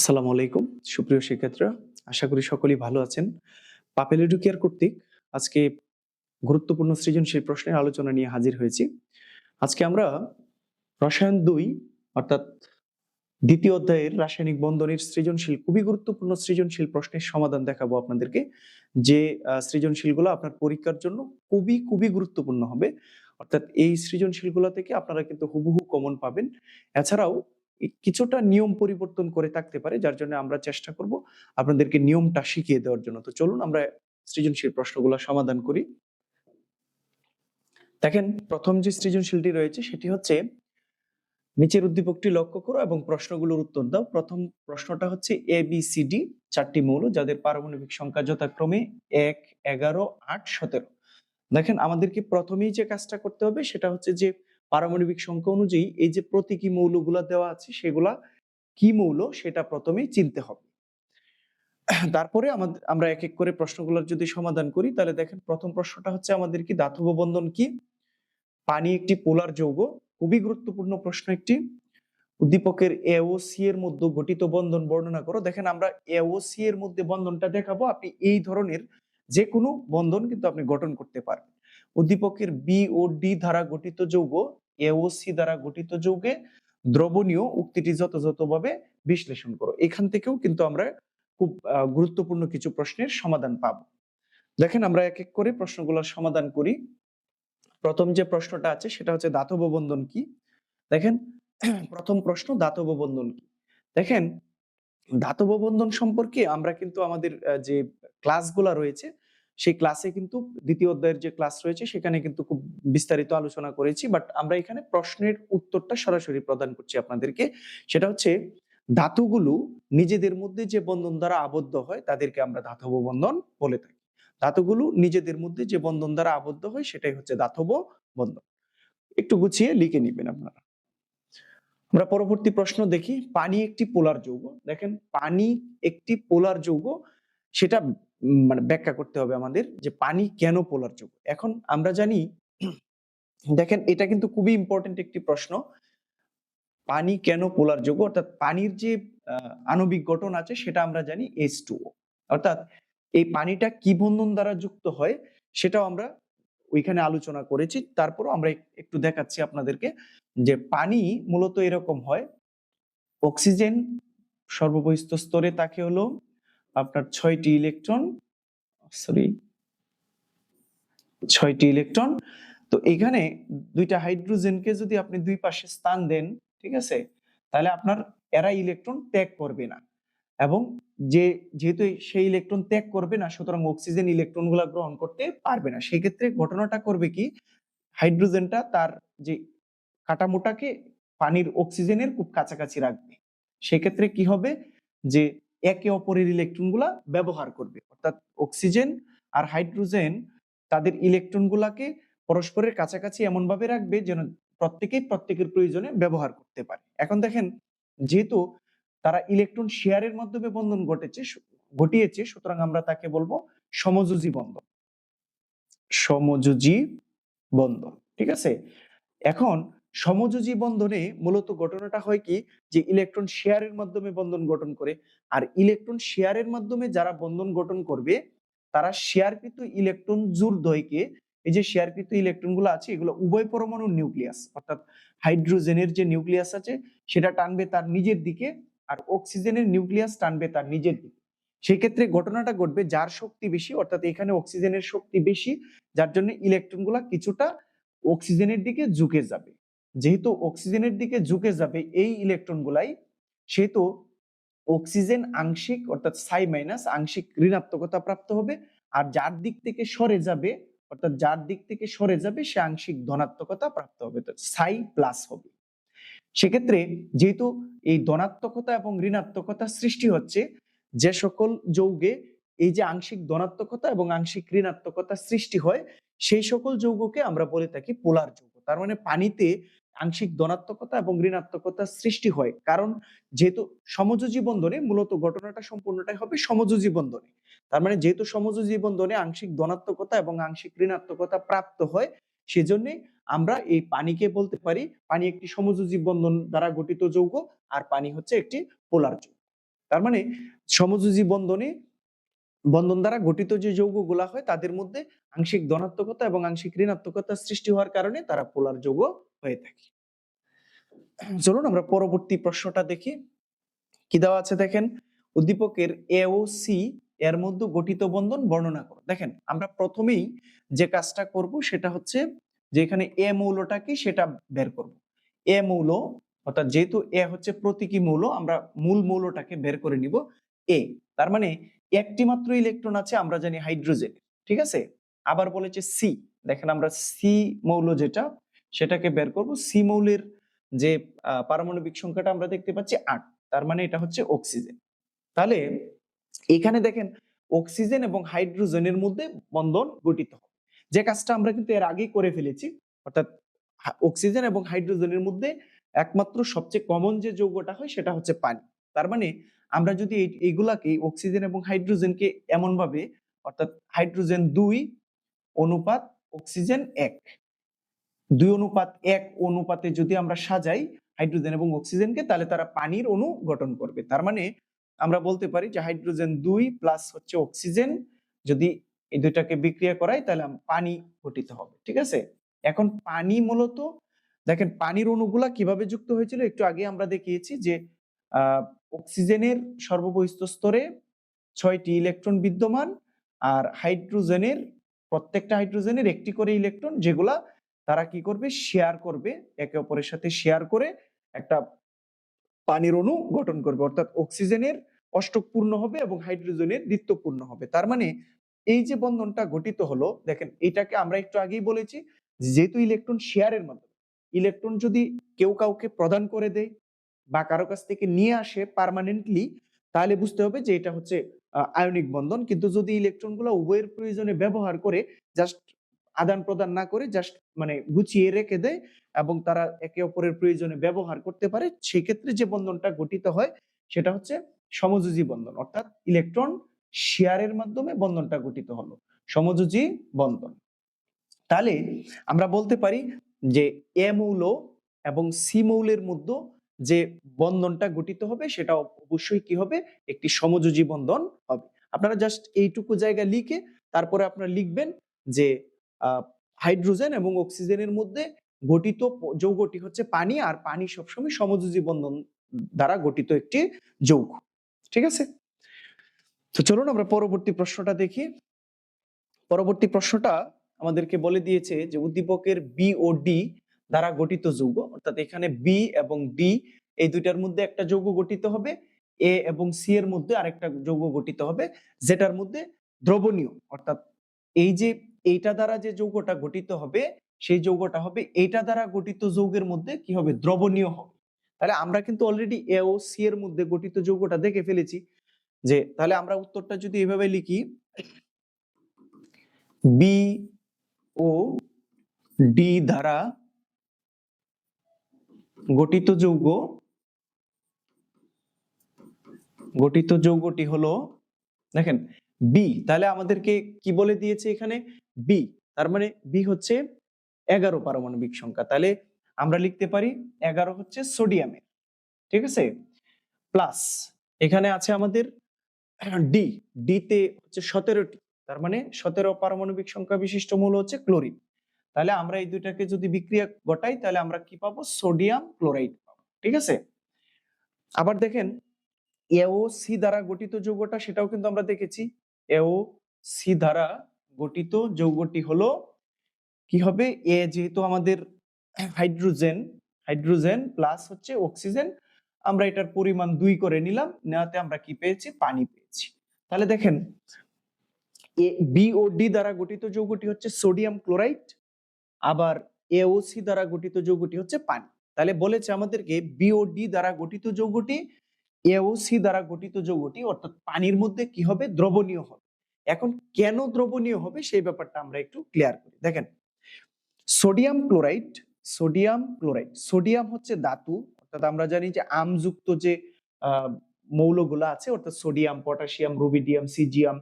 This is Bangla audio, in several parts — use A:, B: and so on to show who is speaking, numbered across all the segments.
A: আসসালামু আলাইকুম। সুপ্রিয় শিক্ষার্থীরা, আশা করি সকলেই ভালো আছেন। পাপেল এডুকেয়ার কর্তৃক আজকে গুরুত্বপূর্ণ সৃজনশীল প্রশ্নের আলোচনা নিয়ে হাজির হয়েছি। আজকে আমরা রসায়ন দুই, অর্থাৎ দ্বিতীয় অধ্যায়ের রাসায়নিক বন্ধনের সৃজনশীল, খুবই গুরুত্বপূর্ণ সৃজনশীল প্রশ্নের সমাধান দেখাবো আপনাদেরকে। যে সৃজনশীলগুলো আপনার পরীক্ষার জন্য খুবই খুবই গুরুত্বপূর্ণ হবে। অর্থাৎ এই সৃজনশীলগুলো থেকে আপনারা কিন্তু হুবহু কমন পাবেন। এছাড়াও কিছুটা নিয়ম পরিবর্তন করে থাকতে পারে, যার জন্য আমরা চেষ্টা করব আপনাদেরকে নিয়মটা শিখিয়ে দেওয়ার জন্য। তো চলুন আমরা সৃজনশীল প্রশ্নগুলো সমাধান করি। দেখেন, প্রথম যে সৃজনশীলটি রয়েছে সেটি হচ্ছে, নিচের উদ্দীপকটি লক্ষ্য করো এবং প্রশ্নগুলোর উত্তর দাও। প্রথম প্রশ্নটা হচ্ছে এ বি সি ডি চারটি মৌল যাদের পারমাণবিক সংখ্যা যথাক্রমে এক, এগারো, আট, সতেরো। দেখেন, আমাদেরকে প্রথমেই যে কাজটা করতে হবে সেটা হচ্ছে যে পারমাণবিক সংখ্যা অনুযায়ী এই যে প্রতীকী মৌলগুলা দেওয়া আছে, সেগুলা কি মৌল সেটা প্রথমেই চিনতে হবে। তারপরে আমাদের আমরা এক এক করে প্রশ্নগুলোর যদি সমাধান করি, তাহলে দেখেন প্রথম প্রশ্নটা হচ্ছে আমাদের কি ধাতব বন্ধন কি? পানি একটি পোলার যৌগ, খুবই গুরুত্বপূর্ণ প্রশ্ন একটি। উদ্দীপকের এ ও সি এর মধ্যে গঠিত বন্ধন বর্ণনা করো। দেখেন আমরা এ ও সি এর মধ্যে বন্ধনটা দেখাবো, আপনি এই ধরনের যে কোনো বন্ধন কিন্তু আপনি গঠন করতে পারবেন। উদ্দীপকের বি ও ডি দ্বারা গঠিত যৌগ এ ও সি দ্বারা গঠিত যৌগে দ্রবণীয় উক্তিটি যথাযথভাবে বিশ্লেষণ করো। এখান থেকেও কিন্তু আমরা খুব গুরুত্বপূর্ণ কিছু প্রশ্নের সমাধান পাবো। দেখেন আমরা এক এক করে প্রশ্নগুলোর সমাধান করি। প্রথম যে প্রশ্নটা আছে সেটা হচ্ছে দাতব বন্ধন কি? দেখেন, প্রথম প্রশ্ন দাতব বন্ধন কি? দেখেন, ধাতব বন্ধন সম্পর্কে আমরা কিন্তু আমাদের যে ক্লাসগুলা রয়েছে সেই ক্লাসে কিন্তু দ্বিতীয় অধ্যায়ের যে ক্লাস রয়েছে, সেখানে কিন্তু খুব বিস্তারিত আলোচনা করেছি বাট আমরা এখানে প্রশ্নের উত্তরটা সরাসরি প্রদান করছি আপনাদেরকে। সেটা হচ্ছে, ধাতুগুলো নিজেদের মধ্যে যে বন্ধন দ্বারা আবদ্ধ হয়, তাদেরকে আমরা ধাতব বন্ধন বলে থাকি। ধাতুগুলো নিজেদের মধ্যে যে বন্ধন দ্বারা আবদ্ধ হয়, সেটাই হচ্ছে ধাতব বন্ধন। একটু গুছিয়ে লিখে নিবেন আপনারা। আমরা পরবর্তী প্রশ্ন দেখি, পানি একটি পোলার যৌগ। দেখেন, পানি একটি পোলার যৌগ, সেটা মানে ব্যাখ্যা করতে হবে আমাদের যে পানি কেন পোলার যৌগ। এখন আমরা জানি, দেখেন এটা কিন্তু খুবই ইম্পর্টেন্ট একটি প্রশ্ন। পানি কেন পোলার যৌগ? অর্থাৎ পানির যে আণবিক গঠন আছে সেটা আমরা জানি এস টু অর্থাৎ এই পানিটা কি বন্ধন দ্বারা যুক্ত হয় সেটাও আমরা ওইখানে আলোচনা করেছি। তারপরও আমরা একটু দেখাচ্ছি আপনাদেরকে যে পানি মূলত এরকম হয় অক্সিজেন সর্ববহিস্থ স্তরে তাকে হলো আপনার ছয়টি ইলেকট্রন, সরি, ছয়টি ইলেকট্রন। তো এখানে দুইটা হাইড্রোজেনকে যদি আপনি দুই পাশে স্থান দেন, ঠিক আছে, তাহলে আপনার, এরা ইলেকট্রন ত্যাগ করবে না। এবং যে, যেহেতু সেই ইলেকট্রন ত্যাগ করবে না, সুতরাং অক্সিজেন ইলেকট্রনগুলা গ্রহণ করতে পারবে না। সেই ক্ষেত্রে ঘটনাটা করবে কি, হাইড্রোজেনটা তার যে কাটামোটাকে পানির অক্সিজেনের খুব কাছাকাছি রাখবে। সেক্ষেত্রে কি হবে, যে একে অপরের ইলেকট্রনগুলা ব্যবহার করবে। অর্থাৎ অক্সিজেন আর হাইড্রোজেন তাদের ইলেকট্রন গুলাকে পরস্পরের কাছাকাছি এমনভাবে রাখবে যেন প্রত্যেকেই প্রত্যেকের প্রয়োজনে ব্যবহার করতে পারে। এখন দেখেন, যেহেতু তারা ইলেকট্রন শেয়ারের মাধ্যমে বন্ধন ঘটেছে ঘটিয়েছে, সুতরাং আমরা তাকে বলব সমযোজী বন্ধন। সমযোজী বন্ধন, ঠিক আছে? এখন সমযোজী বন্ধনে মূলত ঘটনাটা হয় কি? যে ইলেকট্রন শেয়ারের মাধ্যমে বন্ধন গঠন করে। আর ইলেকট্রন শেয়ারের মাধ্যমে যারা বন্ধন গঠন করবে, তারা শেয়ারকৃত ইলেকট্রন জোর দয়কে এই যে শেয়ারকৃত ইলেকট্রনগুলো আছে, এগুলো উভয় পরমাণুর নিউক্লিয়াস অর্থাৎ হাইড্রোজেনের যে নিউক্লিয়াস আছে, সেটা টানবে তার নিজের দিকে আর অক্সিজেনের নিউক্লিয়াস টানবে তার নিজের দিকে। সেই ক্ষেত্রে ঘটনাটা ঘটবে যার শক্তি বেশি, অর্থাৎ এখানে অক্সিজেনের শক্তি বেশি, যার জন্য ইলেকট্রনগুলা কিছুটা অক্সিজেনের দিকে ঝুঁকে যাবে। যেহেতু অক্সিজেনের দিকে ঝুঁকে যাবে এই ইলেকট্রন গুলাই, সেহেতু অক্সিজেন আংশিক অর্থাৎ সাই মাইনাস আংশিক ঋণাত্মকতা প্রাপ্ত হবে, আর যার দিক থেকে সরে যাবে, অর্থাৎ যার দিক থেকে সরে যাবে, সে আংশিক ধনাত্মকতা প্রাপ্ত হবে সাই প্লাস হবে। সেক্ষেত্রে যেহেতু এই ধনাত্মকতা এবং ঋণাত্মকতা সৃষ্টি হচ্ছে, যে সকল যৌগে এই যে আংশিক ধনাত্মকতা এবং আংশিক ঋণাত্মকতা সৃষ্টি হয়, সেই সকল যৌগকে আমরা বলে থাকি পোলার যৌগ। তার মানে পানিতে আংশিক ধনাত্মকতা এবং ঋণাত্মকতা সৃষ্টি হয়। কারণ যেহেতু সমযোজী বন্ধনে মূলত ঘটনাটা সম্পূর্ণটাই হবে সমযোজী বন্ধনে। তার মানে যেহেতু সমযোজী বন্ধনে আংশিক ধনাত্মকতা এবং আংশিক ঋণাত্মকতা প্রাপ্ত হয় সেজন্যই আমরা এই পানিকে বলতে পারি, পানি একটি সমযোজী বন্ধন দ্বারা গঠিত যৌগ আর পানি হচ্ছে একটি পোলার যৌগ। তার মানে সমযোজী বন্ধনে, বন্ধন দ্বারা গঠিত যে যৌগগুলা হয়, তাদের মধ্যে আংশিক ধনাত্মকতা এবং আংশিক ঋণাত্মকতা সৃষ্টি হওয়ার কারণে তারা পোলার যৌগ হয়ে থাকে। চলুন আমরা পরবর্তী প্রশ্নটা দেখি। কি দেওয়া আছে দেখেন? উদ্দীপকের এ সি এর মধ্যে গঠিত বন্ধন বর্ণনা করো। দেখেন, আমরা প্রথমেই যে কাজটা করব সেটা হচ্ছে যে এখানে এ মৌলটা কি সেটা বের করব। এ মৌল অর্থাৎ যেহেতু এ হচ্ছে প্রতীকী মৌল, আমরা মূল মৌলটাকে বের করে নিব এ। তার মানে একটি মাত্র ইলেকট্রন আছে, আমরা জানি হাইড্রোজেন, ঠিক আছে? আবার বলেছে সি। দেখেন, আমরা সি মৌল যেটা সেটাকে বের করব। সি মৌলের যে পারমাণবিক সংখ্যাটা আমরা দেখতে পাচ্ছি আট, তার মানে এটা হচ্ছে অক্সিজেন। তাহলে এখানে দেখেন অক্সিজেন এবং হাইড্রোজেনের মধ্যে বন্ধন গঠিত যে কাজটা আমরা কিন্তু এর আগেই করে ফেলেছি, অর্থাৎ অক্সিজেন এবং হাইড্রোজেনের মধ্যে একমাত্র সবচেয়ে কমন যে যৌগটা হয় সেটা হচ্ছে পানি। তার মানে আমরা যদি এইগুলাকে অক্সিজেন এবং হাইড্রোজেনকে এমনভাবে, অর্থাৎ হাইড্রোজেন দুই, অনুপাত অক্সিজেন এক দুই অনুপাত এক অনুপাতে যদি আমরা সাজাই হাইড্রোজেন এবং অক্সিজেনকে, তাহলে তারা পানির অণু গঠন করবে। তার মানে আমরা বলতে পারি যে হাইড্রোজেন দুই প্লাস হচ্ছে অক্সিজেন, যদি এই দুইটাকে বিক্রিয়া করাই তাহলে পানি গঠিত হবে, ঠিক আছে? এখন পানি মূলত, দেখেন পানির অণুগুলা কীভাবে যুক্ত হয়েছিল? একটু আগে আমরা দেখিয়েছি যে অক্সিজেনের সর্ববহিস্থ স্তরে ছয়টি ইলেকট্রন বিদ্যমান, আর হাইড্রোজেনের, প্রত্যেকটা হাইড্রোজেনের একটি করে ইলেকট্রন যেগুলা তারা কি করবে? শেয়ার করবে। একে অপরের সাথে শেয়ার করে একটা পানির অণু গঠন করবে। অর্থাৎ অক্সিজেনের অষ্টক পূর্ণ হবে এবং হাইড্রোজেনের দ্বিত্ব পূর্ণ হবে। তার মানে এই যে বন্ধনটা গঠিত হলো, দেখেন এটাকে আমরা একটু আগেই বলেছি যেহেতু ইলেকট্রন শেয়ারের মাধ্যমে ইলেকট্রন যদি কেউ কাউকে প্রদান করে দেয় বা কারও কাছ থেকে নিয়ে আসে পার্মানেন্টলি তাহলে বুঝতে হবে যে এটা হচ্ছে আয়নিক বন্ধন। কিন্তু যদি ইলেকট্রনগুলো উভয়ের প্রয়োজনে ব্যবহার করে জাস্ট আদান প্রদান না করে জাস্ট মানে গুছিয়ে রেখে দেয় এবং তারা একে অপরের প্রয়োজনে ব্যবহার করতে পারে, সেক্ষেত্রে যে বন্ধনটা গঠিত হয় সেটা হচ্ছে সমযোজী বন্ধন, অর্থাৎ ইলেকট্রন শেয়ারের মাধ্যমে বন্ধনটা গঠিত হলো, সমযোজী বন্ধন। তাহলে আমরা বলতে পারি যে এ মৌল এবং সি মৌলের মধ্যে যে বন্ধনটা গঠিত হবে সেটা অবশ্যই কি হবে? একটি সমযোজী বন্ধন হবে। আপনারা জাস্ট এইটুকু জায়গা লিখে তারপরে আপনারা লিখবেন যে হাইড্রোজেন এবং অক্সিজেনের মধ্যে গঠিত যৌগটি হচ্ছে পানি আর পানি সবসময় সমযোজী বন্ধন দ্বারা গঠিত একটি যৌগ। ঠিক আছে? তো চলুন আমরা পরবর্তী প্রশ্নটা দেখি। পরবর্তী প্রশ্নটা আমাদেরকে বলে দিয়েছে যে উদ্দীপকের বি ও ডি দ্বারা গঠিত যৌগ, অর্থাৎ এখানে বি এবং ডি এই দুইটার মধ্যে একটা যৌগ গঠিত হবে এ এবং সি এর মধ্যে আরেকটা যৌগ গঠিত হবে, যেটার মধ্যে দ্রবণীয়, অর্থাৎ এই যে এইটা দ্বারা যে যৌগটা গঠিত হবে, সেই যৌগটা হবে এইটা দ্বারা গঠিত যৌগের মধ্যে কি হবে? দ্রবণীয় হবে। তাহলে আমরা কিন্তু অলরেডি এ ও সি এর মধ্যে গঠিত যৌগটা দেখে ফেলেছি যে, তাহলে আমরা উত্তরটা যদি এভাবে লিখি বি ও ডি দ্বারা গঠিত যৌগ, গঠিত যৌগটি হলো, দেখেন বি তাহলে আমাদেরকে কি বলে দিয়েছে এখানে? বি তার মানে বি হচ্ছে এগারো পারমাণবিক সংখ্যা। তাহলে আমরা লিখতে পারি এগারো হচ্ছে সোডিয়ামের। ঠিক আছে? প্লাস এখানে আছে আমাদের ডি ডি তে হচ্ছে সতেরোটি। তার মানে সতেরো পারমাণবিক সংখ্যা বিশিষ্ট মূল হচ্ছে ক্লোরিন। তাহলে আমরা এই দুইটাকে যদি বিক্রিয়া ঘটাই, তাহলে আমরা কি পাবো? সোডিয়াম ক্লোরাইড পাবো। ঠিক আছে? আবার দেখেন এও সি দ্বারা গঠিত যৌগটা, সেটাও কিন্তু আমরা দেখেছি। এও সি দ্বারা গঠিত যৌগটি হলো কি হবে? এ যেহেতু আমাদের হাইড্রোজেন হাইড্রোজেন প্লাস হচ্ছে অক্সিজেন, আমরা এটার পরিমাণ দুই করে নিলাম, নেওয়াতে আমরা কি পেয়েছি? পানি পেয়েছি। তাহলে দেখেন, এ বি ও ডি দ্বারা গঠিত যৌগটি হচ্ছে সোডিয়াম ক্লোরাইড, আবার এওসি দ্বারা গঠিত যৌগটি হচ্ছে পানি। তাহলে বলেছে আমাদেরকে বিওডি দ্বারা গঠিত যৌগটি এওসি দ্বারা গঠিত যৌগটি, অর্থাৎ পানির মধ্যে কি হবে? দ্রবণীয় হবে। এখন কেন দ্রবণীয় হবে? সেই ব্যাপারটা আমরা একটু ক্লিয়ার করি। দেখেন sodium chloride sodium chloride sodium হচ্ছে ধাতু, অর্থাৎ আমরা জানি যে আমযুক্ত যে মৌলগুলো আছে, অর্থাৎ সোডিয়াম পটাশিয়াম রুবিডিয়াম সিজিয়াম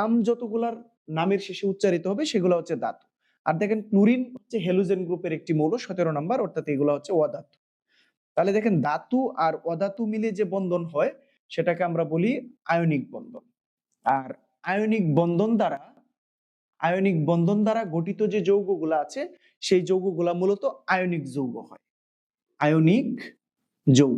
A: আম যতগুলার নামের শেষে উচ্চারিত হবে, সেগুলো হচ্ছে ধাতু। আর দেখেন, ক্লোরিন হচ্ছে হেলোজেন গ্রুপের একটি মৌল, সতেরো নাম্বার, অর্থাৎ এগুলো হচ্ছে অধাতু। তাহলে দেখেন ধাতু আর অধাতু মিলে যে বন্ধন হয়, সেটাকে আমরা বলি আয়নিক বন্ধন। আর আয়নিক বন্ধন দ্বারা, আয়নিক বন্ধন দ্বারা গঠিত যে যৌগগুলো আছে, সেই যৌগগুলা মূলত আয়নিক যৌগ হয়। আয়নিক যৌগ।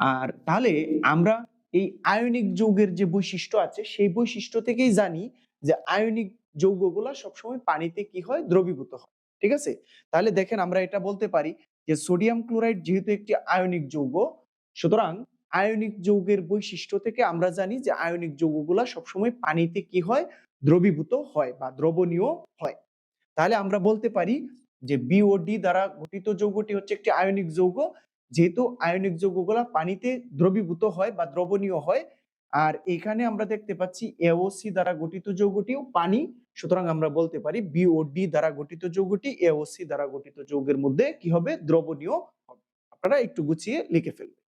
A: আর তাহলে আমরা এই আয়নিক যৌগের যে বৈশিষ্ট্য আছে, সেই বৈশিষ্ট্য থেকেই জানি যে আয়নিক যৌগগুলা সবসময় পানিতে কি হয়? দ্রবীভূত হয়। ঠিক আছে? তাহলে দেখেন আমরা এটা বলতে পারি যে সোডিয়াম ক্লোরাইড যেহেতু একটি আয়নিক যৌগ, সুতরাং আয়নিক যৌগের বৈশিষ্ট্য থেকে আমরা জানি যে আয়নিক যৌগগুলা সবসময় পানিতে কি হয়? দ্রবীভূত হয় বা দ্রবণীয় হয়। তাহলে আমরা বলতে পারি যে বিওডি দ্বারা গঠিত যৌগটি হচ্ছে একটি আয়নিক যৌগ। যেহেতু আয়নিক যৌগগুলা পানিতে দ্রবীভূত হয় বা দ্রবণীয় হয়, আর এখানে আমরা দেখতে পাচ্ছি এওসি দ্বারা গঠিত যৌগটিও পানি। সুতরাং আমরা বলতে পারি বিওডি দ্বারা গঠিত যৌগটি এওসি দ্বারা গঠিত যৌগের মধ্যে কি হবে? দ্রবণীয় হবে। আপনারা একটু গুছিয়ে লিখে ফেলবেন।